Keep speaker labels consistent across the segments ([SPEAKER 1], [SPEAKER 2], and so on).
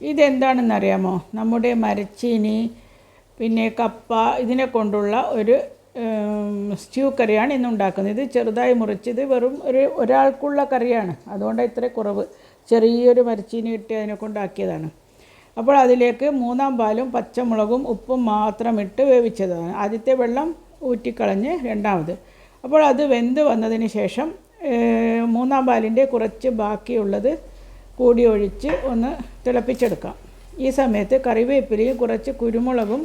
[SPEAKER 1] ഇതെന്താണെന്നറിയാമോ? നമ്മുടെ മരച്ചീനി പിന്നെ കപ്പ ഇതിനെ കൊണ്ടുള്ള ഒരു സ്റ്റ്യൂ കറിയാണ് ഇന്നുണ്ടാക്കുന്നത് ഇത് ചെറുതായി മുറിച്ചത് വെറും ഒരു ഒരാൾക്കുള്ള കറിയാണ്. അതുകൊണ്ട് ഇത്ര കുറവ്. ചെറിയൊരു മരച്ചീനി ഇട്ട് അതിനെ കൊണ്ടാക്കിയതാണ് അപ്പോൾ അതിലേക്ക് മൂന്നാം പാലും പച്ചമുളകും ഉപ്പും മാത്രം ഇട്ട് വേവിച്ചതാണ്. ആദ്യത്തെ വെള്ളം ഊറ്റിക്കളഞ്ഞ് രണ്ടാമത്. അപ്പോൾ അത് വെന്ത് വന്നതിന് ശേഷം മൂന്നാം പാലിന്റെ കുറച്ച് ബാക്കിയുള്ളത് കൂടി ഒഴിച്ച് ഒന്ന് തിളപ്പിച്ചെടുക്കാം. ഈ സമയത്ത് കറിവേപ്പിലയും കുറച്ച് കുരുമുളകും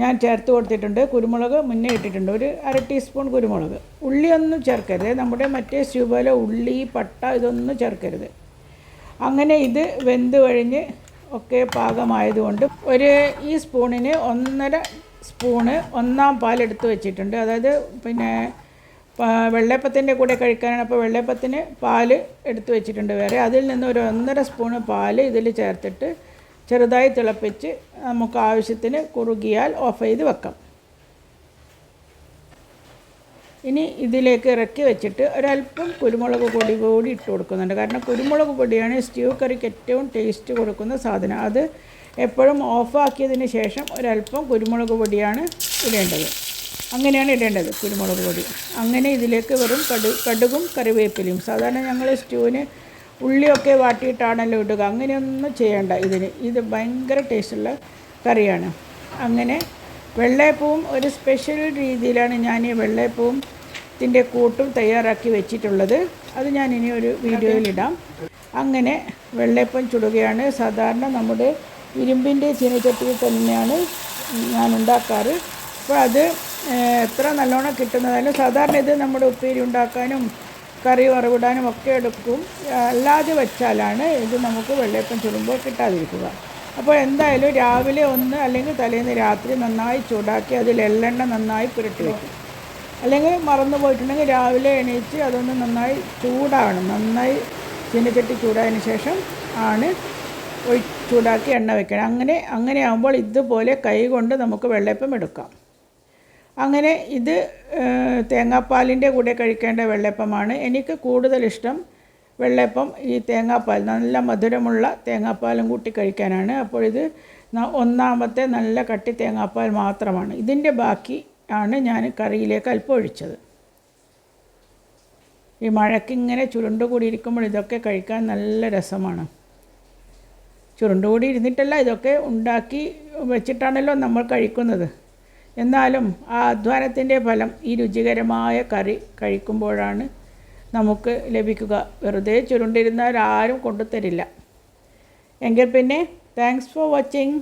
[SPEAKER 1] ഞാൻ ചേർത്ത് കൊടുത്തിട്ടുണ്ട്. കുരുമുളക് മുന്നേ ഇട്ടിട്ടുണ്ട്. ഒരു അര ടീസ്പൂൺ കുരുമുളക്. ഉള്ളിയൊന്നും ചേർക്കരുത്. നമ്മുടെ മറ്റേ സ്റ്റൂ പോലെ ഉള്ളി പട്ട ഇതൊന്നും ചേർക്കരുത്. അങ്ങനെ ഇത് വെന്ത് കഴിഞ്ഞ് ഒക്കെ പാകമായതുകൊണ്ട് ഒരു ഈ സ്പൂണിന് ഒന്നര സ്പൂണ് ഒന്നാം പാൽ എടുത്ത് വെച്ചിട്ടുണ്ട്. അതായത് പിന്നെ വെള്ളയപ്പത്തിന്റെ കൂടെ കഴിക്കാനാണ്. അപ്പോൾ വെള്ളയപ്പത്തിന് പാൽ എടുത്തു വെച്ചിട്ടുണ്ട് വേറെ. അതിൽ നിന്ന് ഒരു ഒന്നര സ്പൂണ് പാൽ ഇതിൽ ചേർത്തിട്ട് ചെറുതായി തിളപ്പിച്ച് നമുക്ക് ആവശ്യത്തിന് കുറുകിയാൽ ഓഫ് ചെയ്ത് വെക്കാം. ഇനി ഇതിലേക്ക് ഇറക്കി വെച്ചിട്ട് ഒരല്പം കുരുമുളക് പൊടി കൂടി ഇട്ട് കൊടുക്കുന്നുണ്ട്. കാരണം കുരുമുളക് പൊടിയാണ് സ്റ്റ്യൂ കറിക്ക് ഏറ്റവും ടേസ്റ്റ് കൊടുക്കുന്ന സാധനം. അത് എപ്പോഴും ഓഫാക്കിയതിന് ശേഷം ഒരല്പം കുരുമുളക് പൊടിയാണ് ഇടേണ്ടത്. അങ്ങനെയാണ് ഇടേണ്ടത് കുരുമുളക് പൊടി. അങ്ങനെ ഇതിലേക്ക് വെറും കടു കടുകും കറിവേപ്പിലയും സാധാരണ ഞങ്ങൾ സ്റ്റൂവിന് ഉള്ളിയൊക്കെ വാട്ടിയിട്ടാണല്ലോ ഇടുക. അങ്ങനെയൊന്നും ചെയ്യേണ്ട ഇതിന്. ഇത് ഭയങ്കര ടേസ്റ്റുള്ള കറിയാണ്. അങ്ങനെ വെള്ളയപ്പവും ഒരു സ്പെഷ്യൽ രീതിയിലാണ് ഞാൻ ഈ വെള്ളയപ്പവും ത്തിന്റെ കൂട്ടും തയ്യാറാക്കി വെച്ചിട്ടുള്ളത്. അത് ഞാൻ ഇനി ഒരു വീഡിയോയിലിടാം അങ്ങനെ വെള്ളയപ്പം ചുടുകയാണ്. സാധാരണ നമ്മുടെ ഇരുമ്പിന്റെ ചീനച്ചട്ടിയിൽ തന്നെയാണ് ഞാൻ ഉണ്ടാക്കാറ് അപ്പോൾ അത് എത്ര നല്ലോണം കിട്ടുന്നതായാലും സാധാരണ ഇത് നമ്മുടെ ഉപ്പേരി ഉണ്ടാക്കാനും കറി വറവിടാനും ഒക്കെ എടുക്കും. അല്ലാതെ വെച്ചാലാണ് ഇത് നമുക്ക് വെള്ളയപ്പം ചുടുമ്പോൾ കിട്ടാതിരിക്കുക. അപ്പോൾ എന്തായാലും രാവിലെ ഒന്ന് അല്ലെങ്കിൽ തലേന്ന് രാത്രി നന്നായി ചൂടാക്കി അതിൽ എള്ളെണ്ണ നന്നായി പുരട്ടി വയ്ക്കും അല്ലെങ്കിൽ മറന്നു പോയിട്ടുണ്ടെങ്കിൽ രാവിലെ എണീച്ച് അതൊന്ന് നന്നായി ചൂടാവണം. നന്നായി ചീനച്ചട്ടി ചൂടായതിന് ശേഷം ആണ് ചൂടാക്കി എണ്ണ വയ്ക്കണം അങ്ങനെ അങ്ങനെ ആകുമ്പോൾ ഇതുപോലെ കൈ കൊണ്ട് നമുക്ക് വെള്ളയപ്പം എടുക്കാം. അങ്ങനെ ഇത് തേങ്ങാപ്പാലിന്റെ കൂടെ കഴിക്കേണ്ട വെള്ളയപ്പമാണ്. എനിക്ക് കൂടുതൽ ഇഷ്ടം വെള്ളയപ്പം ഈ തേങ്ങാപ്പാൽ. നല്ല മധുരമുള്ള തേങ്ങാപ്പാലും കൂട്ടി കഴിക്കാനാണ്. അപ്പോൾ ഇത് ഒന്നാമത്തെ നല്ല കട്ടി തേങ്ങാപ്പാൽ മാത്രമാണ്. ഇതിന്റെ ബാക്കി ആണ് ഞാൻ കറിയിലേക്ക് അല്പം ഒഴിച്ചത്. ഈ മഴക്കിങ്ങനെ ചുരുണ്ട് ചുരുണ്ടുകൂടി ഇരിക്കുമ്പോൾ ഇതൊക്കെ കഴിക്കാൻ നല്ല രസമാണ്. ചുരുണ്ടുകൂടി ഇരുന്നിട്ടല്ല ഇതൊക്കെ ഉണ്ടാക്കി വെച്ചിട്ടാണല്ലോ നമ്മൾ കഴിക്കുന്നത്. എന്നാലും ആ അധ്വാനത്തിന്റെ ഫലം ഈ രുചികരമായ കറി കഴിക്കുമ്പോഴാണ് നമുക്ക് ലഭിക്കുക. വെറുതെ ചുരുണ്ടിരുന്നാൽ ആരും കൊണ്ടുതരില്ല. എങ്കിൽ പിന്നെ താങ്ക്സ് ഫോർ വാച്ചിങ്